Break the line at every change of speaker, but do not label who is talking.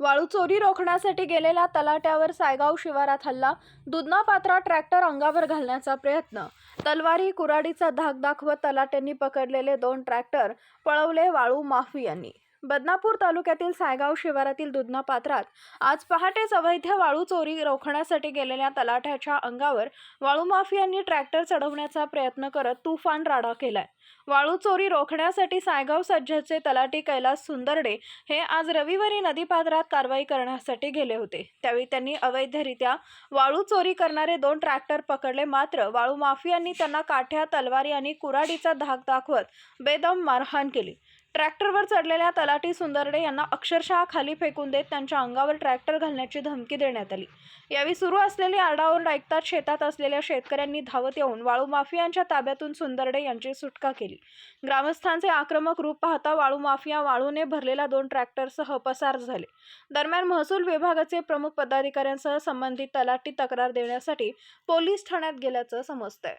वाळू चोरी रोखण्यासाठी गेलेल्या तलाट्यावर सायगाव शिवारात हल्ला दुधना पात्रा ट्रॅक्टर अंगावर घालण्याचा प्रयत्न. तलवारी कुराडीचा धाक दाखवत तलाट्यांनी पकडलेले दोन ट्रॅक्टर पळवले वाळू माफियांनी. बदनापूर तालुक्यातील सायगाव शिवारातील दुधना पात्रात आज पहाटेच अवैध वाळू चोरी रोखण्यासाठी गेलेल्या तलाठ्याच्या अंगावर वाळू माफियांनी ट्रॅक्टर चढवण्याचा प्रयत्न करत तुफान राडा केलाय. वाळू चोरी रोखण्यासाठी सायगाव सज्जचे तलाठी कैलास सुंदरडे हे आज रविवारी नदीपात्रात कारवाई करण्यासाठी गेले होते. त्यावेळी त्यांनी अवैधरित्या वाळू चोरी करणारे दोन ट्रॅक्टर पकडले. मात्र वाळू माफियांनी त्यांना काठ्या तलवारी आणि कुराडीचा धाक दाखवत बेदम मारहाण केली. ट्रॅक्टरवर चढलेल्या तलाठी सुंदरडे यांना अक्षरशः खाली फेकून देत त्यांच्या अंगावर ट्रॅक्टर घालण्याची धमकी देण्यात आली. यावेळी सुरू असलेली आरडाओरड ऐकताच शेतात असलेल्या शेतकऱ्यांनी धावत येऊन वाळू माफियांच्या ताब्यातून सुंदरडे यांची सुटका केली. ग्रामस्थांचे आक्रमक रूप पाहता वाळू माफिया वाळूने भरलेल्या दोन ट्रॅक्टरसह पसार झाले. दरम्यान महसूल विभागाचे प्रमुख पदाधिकाऱ्यांसह संबंधित तलाठी तक्रार देण्यासाठी पोलीस ठाण्यात गेल्याचं समजतंय.